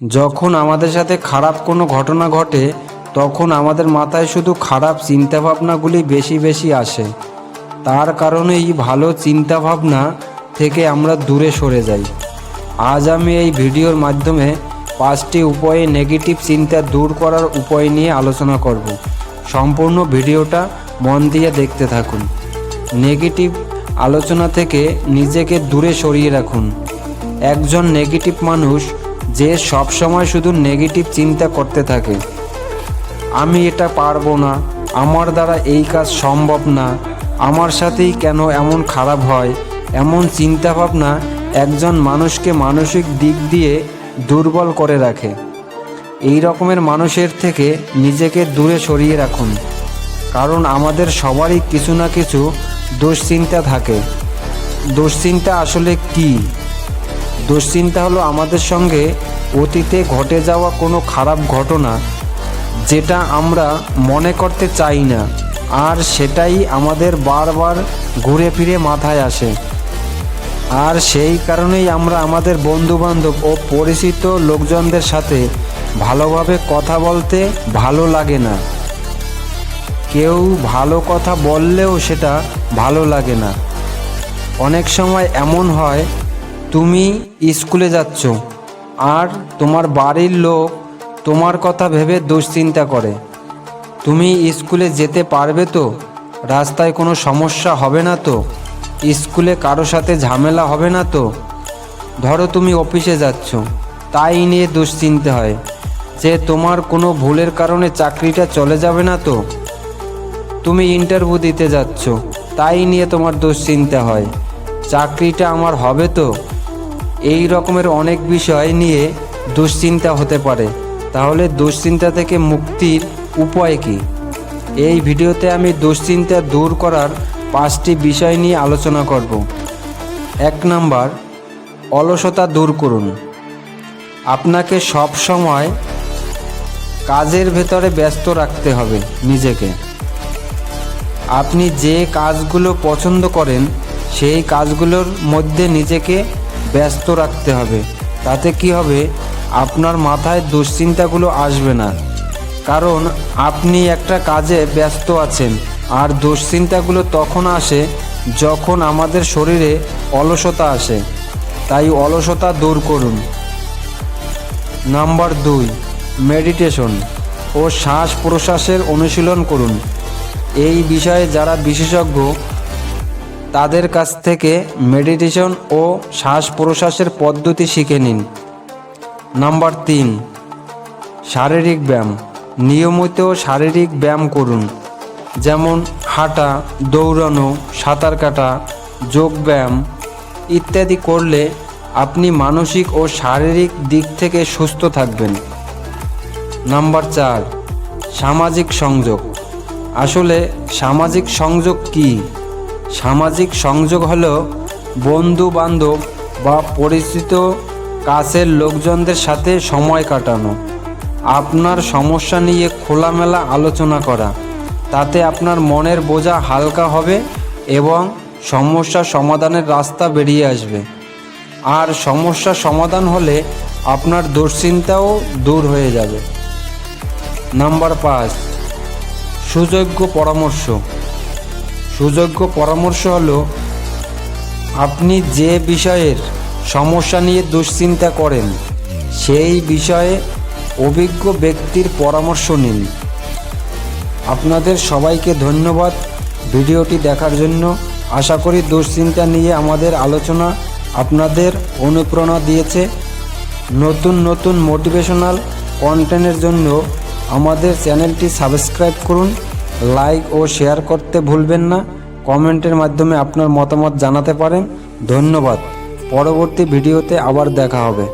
যখন আমাদের সাথে খারাপ কোনো ঘটনা ঘটে, তখন আমাদের মাথায় শুধু খারাপ চিন্তাভাবনাগুলি বেশি বেশি আসে। তার কারণেই ভালো চিন্তাভাবনা থেকে আমরা দূরে সরে যাই। আজ আমি এই ভিডিওর মাধ্যমে পাঁচটি উপায়ে নেগেটিভ চিন্তা দূর করার উপায় নিয়ে আলোচনা করব। সম্পূর্ণ ভিডিওটা মন দিয়ে দেখতে থাকুন। নেগেটিভ আলোচনা থেকে নিজেকে দূরে সরিয়ে রাখুন। একজন নেগেটিভ মানুষ যে সব সময় শুধু নেগেটিভ চিন্তা করতে থাকে। আমি এটা পারব না, আমার দ্বারা এই কাজ সম্ভব না, আমার সাথেই কেন এমন খারাপ হয়, এমন চিন্তাভাবনা একজন মানুষকে মানসিক দিক দিয়ে দুর্বল করে রাখে। এই রকমের মানুষের থেকে নিজেকে দূরে সরিয়ে রাখুন, কারণ আমাদের সবারই কিছু না কিছু দুশ্চিন্তা থাকে। দুশ্চিন্তা আসলে কী? দুশ্চিন্তা হলো আমাদের সঙ্গে অতীতে ঘটে যাওয়া কোনো খারাপ ঘটনা যেটা আমরা মনে করতে চাই না, আর সেটাই আমাদের বারবার ঘুরে ফিরে মাথায় আসে। আর সেই কারণেই আমরা আমাদের বন্ধুবান্ধব ও পরিচিত লোকজনদের সাথে ভালোভাবে কথা বলতে ভালো লাগে না। কেউ ভালো কথা বললেও সেটা ভালো লাগে না। অনেক সময় এমন হয় তুমি স্কুলে যাচ্ছ আর তোমার বাড়ির লোক তোমার কথা ভেবে দুশ্চিন্তা করে। তুমি স্কুলে যেতে পারবে তো? রাস্তায় কোনো সমস্যা হবে না তো? স্কুলে কারও সাথে ঝামেলা হবে না তো? ধরো তুমি অফিসে যাচ্ছ, তাই নিয়ে দুশ্চিন্তা হয়। যে তোমার কোনো ভুলের কারণে চাকরিটা চলে যাবে না তো? তুমি ইন্টারভিউ দিতে যাচ্ছ, তাই নিয়ে তোমার দুশ্চিন্তা হয়। চাকরিটা আমার হবে তো? এই রকমের অনেক বিষয় নিয়ে দুশ্চিন্তা হতে পারে। তাহলে দুশ্চিন্তা থেকে মুক্তির উপায় কি? এই ভিডিওতে আমি দুশ্চিন্তা দূর করার পাঁচটি বিষয় নিয়ে আলোচনা করব। এক নাম্বার, অলসতা দূর করুন। আপনাকে সব সময় কাজের ভেতরে ব্যস্ত রাখতে হবে নিজেকে। আপনি যে কাজগুলো পছন্দ করেন, সেই কাজগুলোর মধ্যে নিজেকে ব্যস্ত রাখতে হবে। তাতে কি হবে? আপনার মাথায় দুশ্চিন্তাগুলো আসবে না। কারণ আপনি একটা কাজে ব্যস্ত আছেন আর দুশ্চিন্তাগুলো তখন আসে যখন আমাদের শরীরে অলসতা আসে। তাই অলসতা দূর করুন। নাম্বার দুই, মেডিটেশন ও শ্বাস প্রশ্বাসের অনুশীলন করুন। এই বিষয়ে যারা বিশেষজ্ঞ তাদের কাছ থেকে মেডিটেশন ও শ্বাস প্রশ্বাসের পদ্ধতি শিখে নিন। নাম্বার তিন, শারীরিক ব্যায়াম। নিয়মিত শারীরিক ব্যায়াম করুন। যেমন হাঁটা, দৌড়ানো, সাঁতার কাটা, যোগ ব্যায়াম ইত্যাদি করলে আপনি মানসিক ও শারীরিক দিক থেকে সুস্থ থাকবেন। নাম্বার চার, সামাজিক সংযোগ। আসলে সামাজিক সংযোগ কি? সামাজিক সংযোগ হল বন্ধু বান্ধব বা পরিচিত কাছের লোকজনদের সাথে সময় কাটানো। আপনার সমস্যা নিয়ে খোলামেলা আলোচনা করা। তাতে আপনার মনের বোঝা হালকা হবে এবং সমস্যা সমাধানের রাস্তা বেরিয়ে আসবে। আর সমস্যা সমাধান হলে আপনার দুশ্চিন্তাও দূর হয়ে যাবে। নাম্বার পাঁচ, সুযোগ্য পরামর্শ। সুযোগ্য পরামর্শ হলো, আপনি যে বিষয়ের সমস্যা নিয়ে দুশ্চিন্তা করেন, সেই বিষয়ে অভিজ্ঞ ব্যক্তির পরামর্শ নিন। আপনাদের সবাইকে ধন্যবাদ ভিডিওটি দেখার জন্য। আশা করি দুশ্চিন্তা নিয়ে আমাদের আলোচনা আপনাদের অনুপ্রেরণা দিয়েছে। নতুন নতুন মোটিভেশনাল কন্টেন্টের জন্য আমাদের চ্যানেলটি সাবস্ক্রাইব করুন। লাইক ও শেয়ার করতে ভুলবেন না। কমেন্টের মাধ্যমে আপনার মতামত জানাতে পারেন। ধন্যবাদ। পরবর্তী ভিডিওতে আবার দেখা হবে।